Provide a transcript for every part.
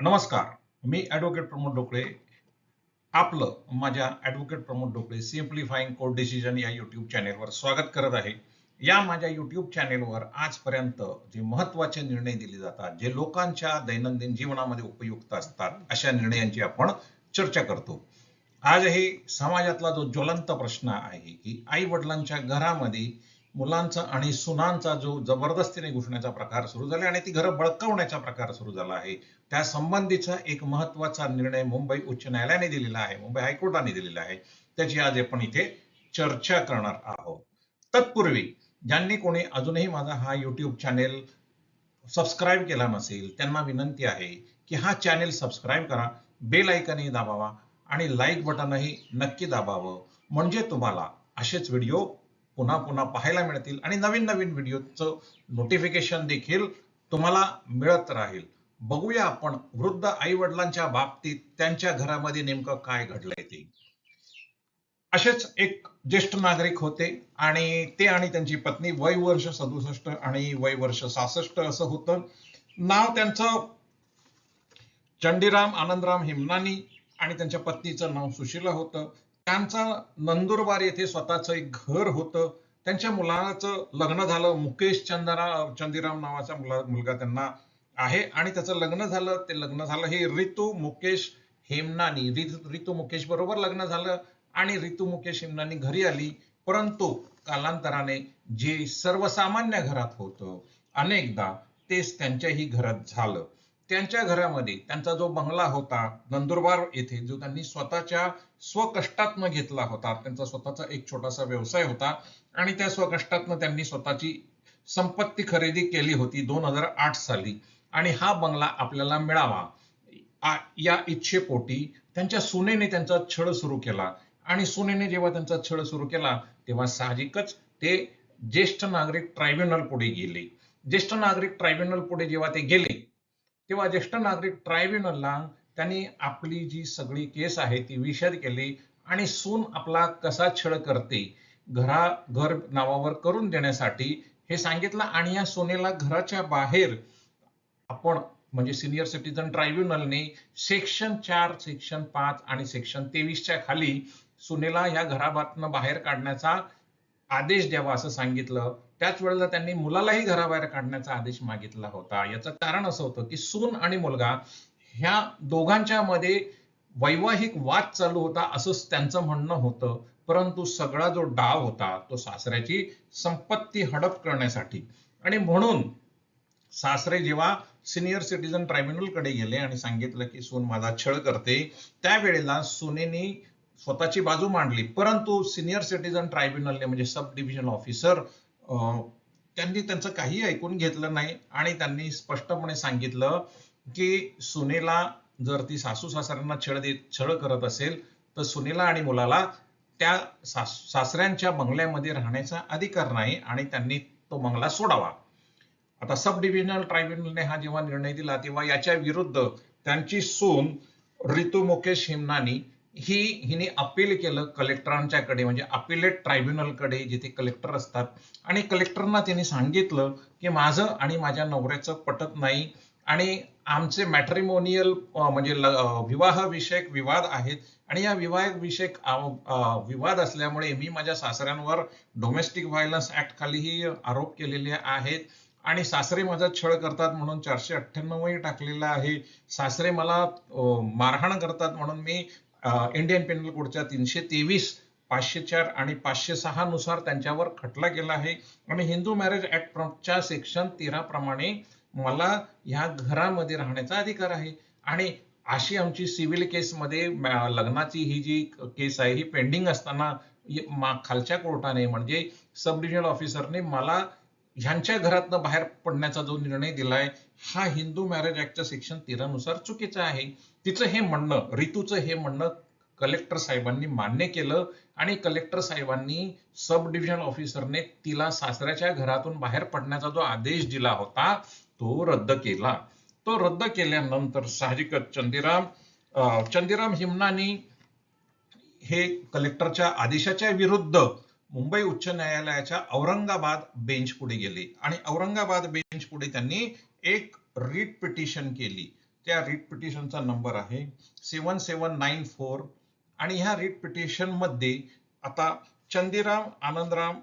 नमस्कार मी ॲडव्होकेट प्रमोद डोकळे आपलं माझ्या advocate Pramod Dokale simplifying court decision या यूट्यूब चॅनेलवर स्वागत करत आहे. या माझ्या यूट्यूब चॅनेलवर आजपर्यंत जे महत्त्वाचे निर्णय दिले जातात जे लोकांच्या दैनंदिन जीवनामध्ये उपयुक्त असतात अशा निर्णयांची आपण चर्चा करतो. आजही समाजातला जो ज्वलंत प्रश्न आहे की आई वडिलांच्या घरामध्ये मुलांचा आणि सुनांचा जो जबरदस्तीने घुसण्याचा प्रकार सुरू झाला आणि ती घरं बळकावण्याचा प्रकार सुरू झाला आहे. त्या संबंधीचा एक महत्त्वाचा निर्णय मुंबई उच्च न्यायालयाने दिलेला आहे. मुंबई हायकोर्टाने दिलेला आहे. त्याची आज आपण इथे चर्चा करणार आहोत. तत्पूर्वी ज्यांनी कोणी अजूनही माझा हा युट्यूब चॅनेल सबस्क्राईब केला नसेल त्यांना विनंती आहे की हा चॅनेल सबस्क्राईब करा बेल आयकनही दाबावा आणि लाईक बटनही नक्की दाबावं. म्हणजे तुम्हाला असेच व्हिडिओ पुन्हा पुन्हा पाहायला मिळतील आणि नवीन नवीन व्हिडिओचं नोटिफिकेशन देखील तुम्हाला मिळत राहील. बघूया आपण वृद्ध आई वडिलांच्या बाबतीत त्यांच्या घरामध्ये नेमकं काय घडलंय ते. असेच एक ज्येष्ठ नागरिक होते आणि ते आणि त्यांची पत्नी वय वर्ष सदुसष्ट आणि वय वर्ष सहासष्ट असं होतं. नाव त्यांचं चंडीराम आनंदराम हिमनानी आणि त्यांच्या पत्नीचं नाव सुशीला होतं. त्यांचा नंदुरबार येथे स्वतःचं एक घर होतं. त्यांच्या मुलाचं लग्न झालं. मुकेश चंदरा चंदीराम नावाचा मुला मुलगा त्यांना आहे. आणि त्याचं लग्न झालं. ते लग्न झालं हे रितू मुकेश हेमनानी. ऋतू रितू मुकेश बरोबर लग्न झालं. आणि रितू मुकेश हेमनानी घरी आली. परंतु कालांतराने जे सर्वसामान्य घरात होतं अनेकदा तेच त्यांच्याही घरात झालं. त्यांच्या घरामध्ये त्यांचा जो बंगला होता नंदुरबार येथे जो त्यांनी स्वतःच्या स्वकष्टातनं घेतला होता त्यांचा स्वतःचा एक छोटासा व्यवसाय होता आणि त्या स्वकष्टातनं त्यांनी स्वतःची संपत्ती खरेदी केली होती दोन हजार आठ साली. आणि हा बंगला आपल्याला मिळावा. या इच्छेपोटी त्यांच्या सुनेने त्यांचा छळ सुरू केला. आणि सुनेने जेव्हा त्यांचा छळ सुरू केला तेव्हा साहजिकच ते ज्येष्ठ नागरिक ट्रायब्युनल पुढे गेले. ज्येष्ठ नागरिक ट्रायब्युनल पुढे जेव्हा ते गेले तेव्हा ज्येष्ठ नागरिक ट्रायब्युनलला त्यांनी आपली जी सगळी केस आहे ती विशद केली आणि सून आपला कसा छळ करते घरा घर नावावर करून देण्यासाठी हे सांगितलं आणि या सोनेला घराच्या बाहेर आपण म्हणजे सिनियर सिटीजन ट्रायब्युनलने सेक्शन चार सेक्शन पाच आणि सेक्शन तेवीसच्या खाली सुनेला या घराबातनं बाहेर काढण्याचा आदेश द्यावा असं सांगितलं. त्याच वेळेला त्यांनी मुलालाही घराबाहेर काढण्याचा आदेश मागितला होता. याचं कारण असं होतं की सून आणि मुलगा ह्या दोघांच्या मध्ये वैवाहिक वाद चालू होता असंच त्यांचं म्हणणं होतं. परंतु सगळा जो डाव होता तो सासऱ्याची संपत्ती हडप करण्यासाठी. आणि म्हणून सासरे जेव्हा सिनियर सिटीजन ट्रायब्युनलकडे गेले आणि सांगितलं की सून माझा छळ करते त्यावेळेला सुनेनी स्वतःची बाजू मांडली. परंतु सिनियर सिटीजन ट्रायब्युनलने म्हणजे सब डिव्हिजन ऑफिसर त्यांनी त्यांचं काही ऐकून घेतलं नाही आणि त्यांनी स्पष्टपणे सांगितलं की सुनेला जर ती सासू सासऱ्यांना छळ देत छळ करत असेल तर सुनेला आणि मुलाला त्या सास सासऱ्यांच्या बंगल्यामध्ये राहण्याचा अधिकार नाही आणि त्यांनी तो बंगला सोडावा. आता सब डिव्हिजनल ट्रायब्युनलने हा जेव्हा निर्णय दिला तेव्हा याच्या विरुद्ध त्यांची सून रितू मुकेश हिमनानी ही हिने अपील केलं कलेक्टरांच्याकडे म्हणजे अपिलेट ट्रायब्युनलकडे जिथे कलेक्टर असतात. आणि कलेक्टरना त्यांनी सांगितलं की माझं आणि माझ्या नवऱ्याचं पटत नाही. आणि आमचे मॅट्रिमोनियल म्हणजे विवाहविषयक विवाद आहेत. आणि या विवाह विषयक विवाद असल्यामुळे मी माझ्या सासऱ्यांवर डोमेस्टिक व्हायलन्स ऍक्ट खालीही आरोप केलेले आहेत. आणि सासरे माझा छळ करतात म्हणून चारशे अठ्ठ्याण्णवही टाकलेला आहे. सासरे मला मारहाण करतात म्हणून मी इंडियन पेनल कोडच्या तीनशे तेवीस पाचशे चार आणि पाचशे सहा नुसार त्यांच्यावर खटला गेला आहे. आणि हिंदू मॅरेज ऍक्टच्या सेक्शन तेरा प्रमाणे मला ह्या घरामध्ये राहण्याचा अधिकार आहे. आणि अशी आमची सिव्हिल केसमध्ये लग्नाची ही जी केस आहे ही पेंडिंग असताना मा- खालच्या कोर्टाने म्हणजे सब डिव्हिजनल ऑफिसरने मला ह्यांच्या घरातनं बाहेर पडण्याचा जो निर्णय दिलाय हा हिंदू मॅरेज ऍक्टच्या सेक्शन तेरा नुसार चुकीचा आहे. तिचं हे म्हणणं रितूचं हे म्हणणं कलेक्टर साहेबांनी मान्य केलं आणि कलेक्टर साहेबांनी सब डिव्हिजन ऑफिसरने तिला सासऱ्याच्या घरातून बाहेर पडण्याचा जो आदेश दिला होता तो रद्द केला. तो रद्द केल्यानंतर साहजिकच चंदीराम चंदीराम हिमनानी हे कलेक्टरच्या आदेशाच्या विरुद्ध मुंबई उच्च न्यायालयाच्या औरंगाबाद बेंच पुढे गेले. आणि औरंगाबाद बेंच पुढे त्यांनी एक रीट पिटिशन केली. त्या रिट पिटिशनचा नंबर आहे सेवन सेवन नाईन फोर आणि ह्या रिट पिटिशनमध्ये आता चंदीराम आनंदराम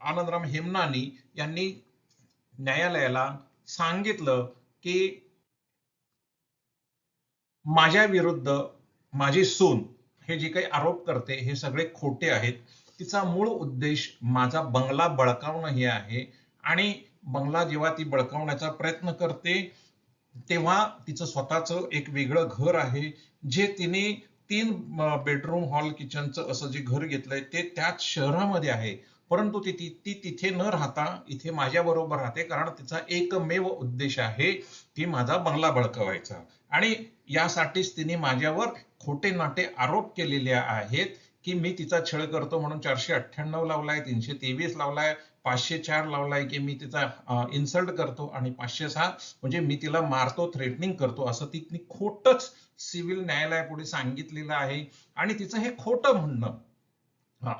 आनंदराम हेमनानी यांनी न्यायालयाला सांगितलं की माझ्या विरुद्ध माझी सून हे जे काही आरोप करते हे सगळे खोटे आहेत. तिचा मूळ उद्देश माझा बंगला बळकावणं हे आहे. आणि बंगला जेव्हा ती बळकावण्याचा प्रयत्न करते तेव्हा तिचं स्वतःचं एक वेगळं घर आहे जे तिने तीन बेडरूम हॉल किचनचं असं जे घर घेतलंय ते त्याच शहरामध्ये आहे. परंतु ती ती- ती तिथे न राहता इथे माझ्या बरोबर राहते कारण तिचा एकमेव उद्देश आहे की माझा बंगला बळकवायचा. आणि यासाठीच तिने माझ्यावर खोटे नाटे आरोप केलेले आहेत की मी तिचा छळ करतो म्हणून चारशे अठ्ठ्याण्णव लावलाय तीनशे तेवीस लावलाय पाचशे चार लावलाय की मी तिचा इन्सल्ट करतो आणि पाचशे सहा म्हणजे मी तिला मारतो थ्रेटनिंग करतो असं तिने खोटच सिव्हिल न्यायालयापुढे सांगितलेलं आहे. आणि तिचं हे खोटं म्हणणं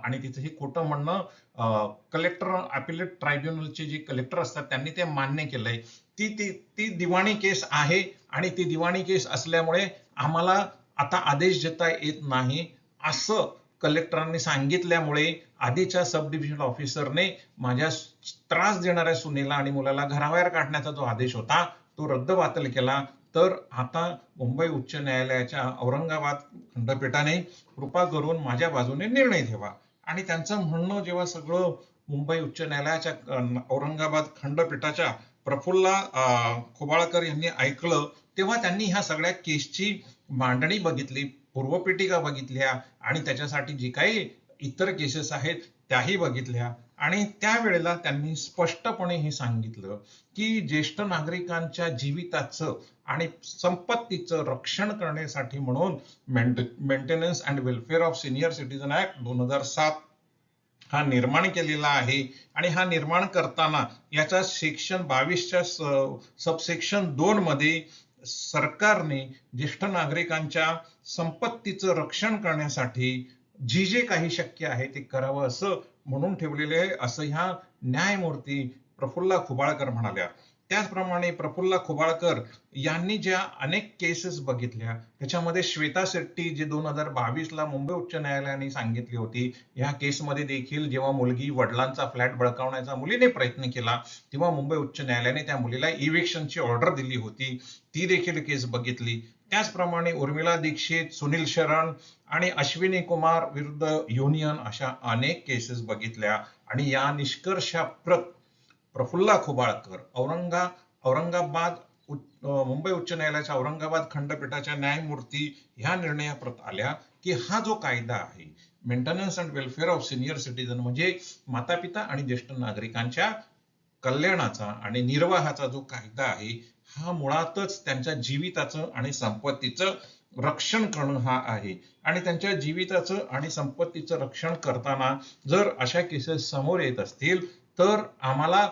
आणि तिचं हे खोटं म्हणणं कलेक्टर अपिलेट ट्रायब्युनलचे जे कलेक्टर असतात त्यांनी ते मान्य केलंय. ती ती ती दिवाणी केस आहे आणि ती दिवाणी केस असल्यामुळे आम्हाला आता आदेश देता येत नाही असं कलेक्टरांनी सांगितल्यामुळे आधीच्या सब डिव्हिजनल ऑफिसरने माझ्या त्रास देणाऱ्या सुनेला आणि मुलाला घराबाहेर काढण्याचा जो आदेश होता तो रद्दबातल केला. तर आता मुंबई उच्च न्यायालयाच्या औरंगाबाद खंडपीठाने कृपा करून माझ्या बाजूने निर्णय घ्यावा आणि त्यांचं म्हणणं जेव्हा सगळं मुंबई उच्च न्यायालयाच्या औरंगाबाद खंडपीठाच्या प्रफुल्ला खोबाळकर यांनी ऐकलं तेव्हा त्यांनी ह्या सगळ्या केसची मांडणी बघितली. पूर्वपीठिका बघितल्या आणि त्याच्यासाठी जी काही इतर केसेस आहेत त्याही बघितल्या. आणि त्यावेळेला त्यांनी स्पष्टपणे हे सांगितलं की ज्येष्ठ नागरिकांच्या जीविताचं आणि संपत्तीचं रक्षण करण्यासाठी म्हणून maintenance and welfare of senior citizen act दोन हजार सात हा निर्माण केलेला आहे. आणि हा निर्माण करताना याचा सेक्शन बावीसच्या सबसेक्शन दोन मध्ये सरकारने ज्येष्ठ नागरिकांच्या संपत्तीचं रक्षण करण्यासाठी जी जे काही शक्य आहे ते करावं असं म्हणून ठेवलेले आहे असं ह्या न्यायमूर्ती प्रफुल्ला खुबाळकर म्हणाल्या. त्याचप्रमाणे प्रफुल्ला खुबाळकर यांनी ज्या अनेक केसेस बघितल्या त्याच्यामध्ये श्वेता शेट्टी जी दोन हजार बावीस ला मुंबई उच्च न्यायालयाने सांगितली होती या केसमध्ये देखील जेव्हा मुलगी वडिलांचा फ्लॅट बळकावण्याचा मुलीने प्रयत्न केला तेव्हा मुंबई उच्च न्यायालयाने त्या मुलीला इव्हेक्शनची ऑर्डर दिली होती. ती देखील केस बघितली. त्याचप्रमाणे उर्मिला दीक्षित सुनील शरण आणि अश्विनी कुमार विरुद्ध युनियन अशा अनेक केसेस बघितल्या. आणि या निष्कर्षाप्रत प्रफुल्ला खुबाळकर औरंगा औरंगाबाद मुंबई उच्च न्यायालयाच्या औरंगाबाद खंडपीठाच्या न्यायमूर्ती ह्या निर्णयाप्रत आल्या की हा जो कायदा आहे maintenance and welfare of senior citizen म्हणजे माता पिता आणि ज्येष्ठ नागरिकांच्या कल्याणाचा आणि निर्वाहाचा जो कायदा आहे हा मुळातच त्यांच्या जीविताचं आणि संपत्तीचं रक्षण करणं हा आहे. आणि त्यांच्या जीविताचं आणि संपत्तीचं रक्षण करताना जर अशा केसेस समोर येत असतील तर आम्हाला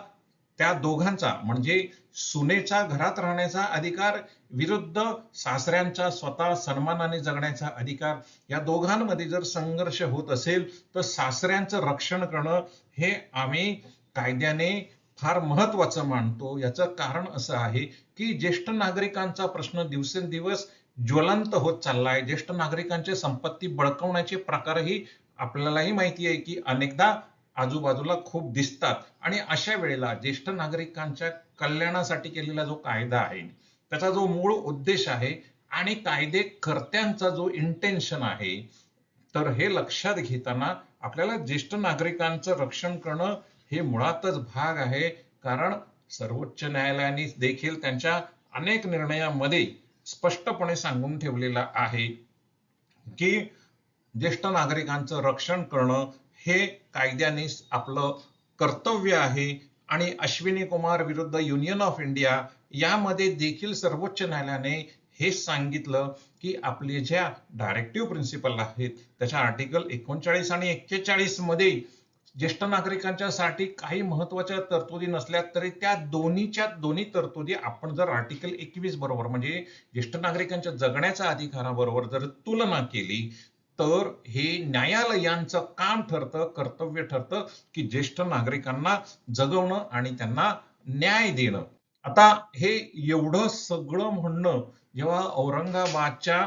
त्या दोघांचा म्हणजे सुनेचा घरात राहण्याचा अधिकार विरुद्ध सासऱ्यांचा स्वतः सन्मानाने जगण्याचा अधिकार या दोघांमध्ये जर संघर्ष होत असेल तर सासऱ्यांचं रक्षण करणं हे आम्ही कायद्याने फार महत्वाचं मानतो. याचं कारण असं आहे की ज्येष्ठ नागरिकांचा प्रश्न दिवसेंदिवस ज्वलंत होत चालला आहे ज्येष्ठ नागरिकांचे संपत्ती बळकवण्याचे प्रकारही आपल्यालाही माहिती आहे की अनेकदा आजूबाजूला खूप दिसतात. आणि अशा वेळेला ज्येष्ठ नागरिकांच्या कल्याणासाठी केलेला जो कायदा आहे त्याचा जो मूळ उद्देश आहे आणि कायदे कर्त्यांचा जो इंटेन्शन आहे तर हे लक्षात घेताना आपल्याला ज्येष्ठ नागरिकांचं रक्षण करणं हे मुळातच भाग आहे. कारण सर्वोच्च न्यायालयाने देखील त्यांच्या अनेक निर्णयामध्ये स्पष्टपणे सांगून ठेवलेलं आहे की ज्येष्ठ नागरिकांचं रक्षण करणं हे कायद्याने आपलं कर्तव्य आहे आणि अश्विनी कुमार विरुद्ध युनियन ऑफ इंडिया यामध्ये देखील सर्वोच्च न्यायालयाने हे सांगितलं की आपले ज्या डायरेक्टिव्ह प्रिन्सिपल आहेत त्याच्या आर्टिकल एकोणचाळीस आणि एक्केचाळीसमध्ये ज्येष्ठ नागरिकांच्या साठी काही महत्त्वाच्या तरतुदी नसल्या तरी त्या दोन्हीच्या दोन्ही तरतुदी आपण जर आर्टिकल एकवीस बरोबर म्हणजे ज्येष्ठ नागरिकांच्या जगण्याच्या अधिकाराबरोबर जर तुलना केली तर हे न्यायालयांचं काम ठरतं कर्तव्य ठरतं की ज्येष्ठ नागरिकांना जगवणं आणि त्यांना न्याय देणं. आता हे एवढं सगळं म्हणणं जेव्हा औरंगाबादच्या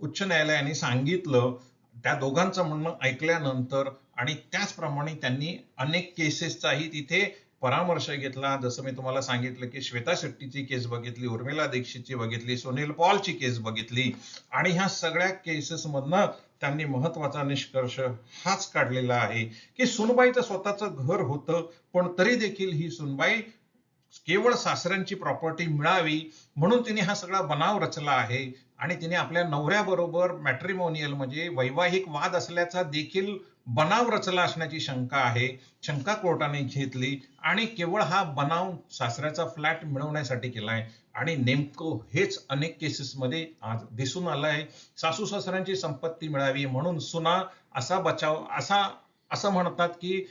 उच्च न्यायालयाने सांगितलं त्या दोघांचं म्हणणं ऐकल्यानंतर आणि त्याचप्रमाणे त्यांनी अनेक केसेसचाही तिथे परामर्श घेतला. जसं मी तुम्हाला सांगितलं की श्वेता शेट्टीची केस बघितली उर्मिला दीक्षितची बघितली सुनील पॉलची केस बघितली आणि ह्या सगळ्या केसेसमधनं त्यांनी महत्त्वाचा निष्कर्ष हाच काढलेला आहे की सुनबाईचं स्वतःचं घर होतं पण तरी देखील ही सुनबाई केवळ सासऱ्यांची प्रॉपर्टी मिळावी म्हणून तिने हा सगळा बनाव रचला आहे आणि तिने आपल्या नवऱ्याबरोबर मॅट्रिमोनियल म्हणजे वैवाहिक वाद असल्याचा देखील बनाव रचला असण्याची शंका आहे. शंका कोर्टाने घेतली आणि केवळ हा बनाव सासऱ्याचा फ्लॅट मिळवण्यासाठी केलाय. आणि नेमकं हेच अनेक केसेसमध्ये आज दिसून आलंय. सासू सासऱ्यांची संपत्ती मिळावी म्हणून सुना असा बचाव असा असं म्हणतात की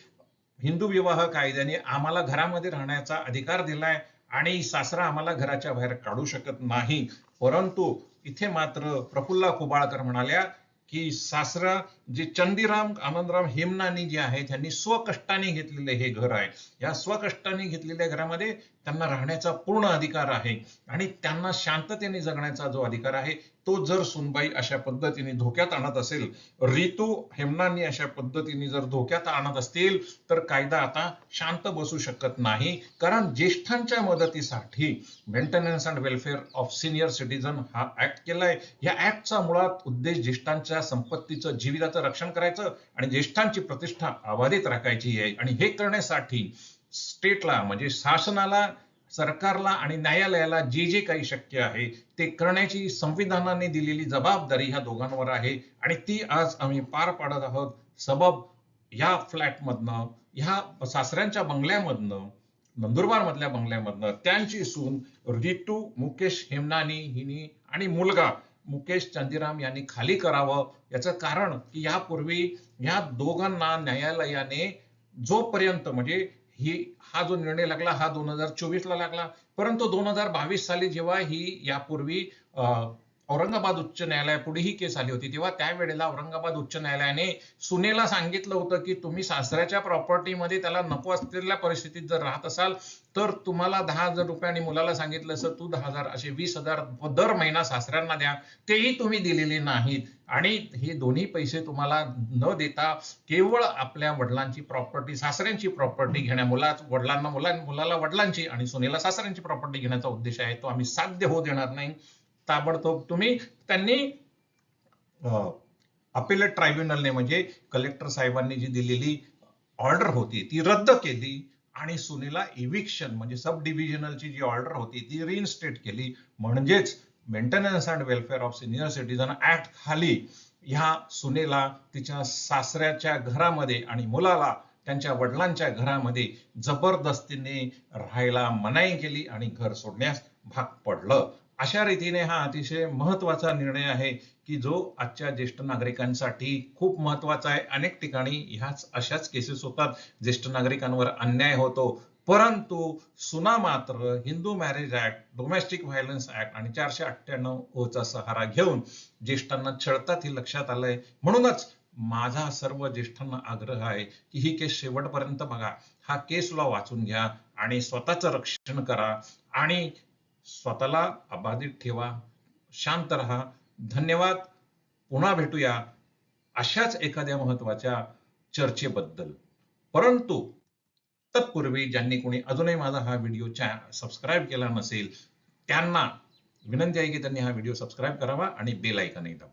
हिंदू विवाह कायद्याने आम्हाला घरामध्ये राहण्याचा अधिकार दिलाय आणि सासरा आम्हाला घराच्या बाहेर काढू शकत नाही. परंतु इथे मात्र प्रफुल्ला कुबाळकर म्हणाल्या की सासरा जे चंदीराम आनंदराम हेमनानी जे आहे त्यांनी स्वकष्टाने घेतलेले हे घर आहे. या स्वकष्टाने घेतलेल्या घरामध्ये त्यांना राहण्याचा पूर्ण अधिकार आहे. आणि त्यांना शांततेने जगण्याचा जो अधिकार आहे तो जर सुनबाई अशा पद्धतीने धोक्यात आणत असेल रितू हेमनानी अशा पद्धतीने जर धोक्यात आणत असतील तर कायदा आता शांत बसू शकत नाही. कारण ज्येष्ठांच्या मदतीसाठी maintenance and welfare of senior citizen हा ऍक्ट केलाय. या ऍक्टचा मुळात उद्देश ज्येष्ठांच्या संपत्तीचं जीविताचं रक्षण करायचं आणि ज्येष्ठांची प्रतिष्ठा अबाधित राखायची आहे. आणि हे करण्यासाठी स्टेटला म्हणजे शासनाला सरकारला आणि न्यायालयाला जे जे काही शक्य आहे ते करण्याची संविधानाने दिलेली जबाबदारी ह्या दोघांवर आहे. आणि ती आज आम्ही पार पाडत आहोत. सबब या फ्लॅटमधनं ह्या सासऱ्यांच्या बंगल्यामधनं नंदुरबार मधल्या बंगल्यामधनं त्यांची सून रितू मुकेश हेमनानी हिनी आणि मुलगा मुकेश चंदीराम यांनी खाली करावं. याचं कारण की यापूर्वी या दोघांना न्यायालयाने जोपर्यंत म्हणजे ही हा जो निर्णय लागला हा दोन हजार चोवीस ला लागला. परंतु दोन हजार बावीस साली जेव्हा ही यापूर्वी अं, औरंगाबाद उच्च न्यायालयापुढे ही केस आली होती. तेव्हा त्यावेळेला औरंगाबाद उच्च न्यायालयाने सुनेला सांगितलं होतं की तुम्ही सासऱ्याच्या प्रॉपर्टीमध्ये त्याला नको असलेल्या परिस्थितीत जर राहत असाल तर तुम्हाला दहा हजार रुपये आणि मुलाला सांगितलं असं तू दहा हजार असे वीस हजार दर महिना सासऱ्यांना द्या. तेही तुम्ही दिलेले नाहीत. आणि हे दोन्ही पैसे तुम्हाला न देता केवळ आपल्या वडिलांची प्रॉपर्टी सासऱ्यांची प्रॉपर्टी घेण्या मुला वडिलांना मुला मुलाला वडिलांची आणि सुनेला सासऱ्यांची प्रॉपर्टी घेण्याचा उद्देश आहे तो आम्ही साध्य होऊ देणार नाही. ताबडतोब तुम्ही त्यांनी अपिलेट ट्रायब्युनलने म्हणजे कलेक्टर साहेबांनी जी दिलेली ऑर्डर होती ती रद्द केली आणि सुनेला इव्हिक्शन म्हणजे सब डिव्हिजनलची जी ऑर्डर होती ती रिइन्स्टेट केली. म्हणजेच maintenance and welfare of senior citizen act खाली ह्या सुनेला तिच्या सासऱ्याच्या घरामध्ये आणि मुलाला त्यांच्या वडिलांच्या घरामध्ये जबरदस्तीने राहायला मनाई केली आणि घर सोडण्यास भाग पडलं. अशा रीतीने हा अतिशय महत्त्वाचा निर्णय आहे की जो आजच्या ज्येष्ठ नागरिकांसाठी खूप महत्त्वाचा आहे. अनेक ठिकाणी ह्याच अशाच केसेस होतात. ज्येष्ठ नागरिकांवर अन्याय होतो. परंतु सुना मात्र Hindu marriage act domestic violence act आणि चारशे अठ्ठ्याण्णव चा सहारा घेऊन ज्येष्ठांना छळतात हे लक्षात आलंय. म्हणूनच माझा सर्व ज्येष्ठांना आग्रह आहे की ही केस शेवटपर्यंत बघा. हा केस लॉ वाचून घ्या आणि स्वतःचं रक्षण करा आणि स्वतःला अबाधित ठेवा शांत राहा. धन्यवाद. पुन्हा भेटूया अशाच एखाद्या महत्त्वाच्या चर्चेबद्दल. परंतु तत्पूर्वी ज्यांनी कोणी अजूनही माझा हा व्हिडिओ सबस्क्राईब केला नसेल त्यांना विनंती आहे की त्यांनी हा व्हिडिओ सबस्क्राईब करावा आणि बेल ऐकनही दाबा.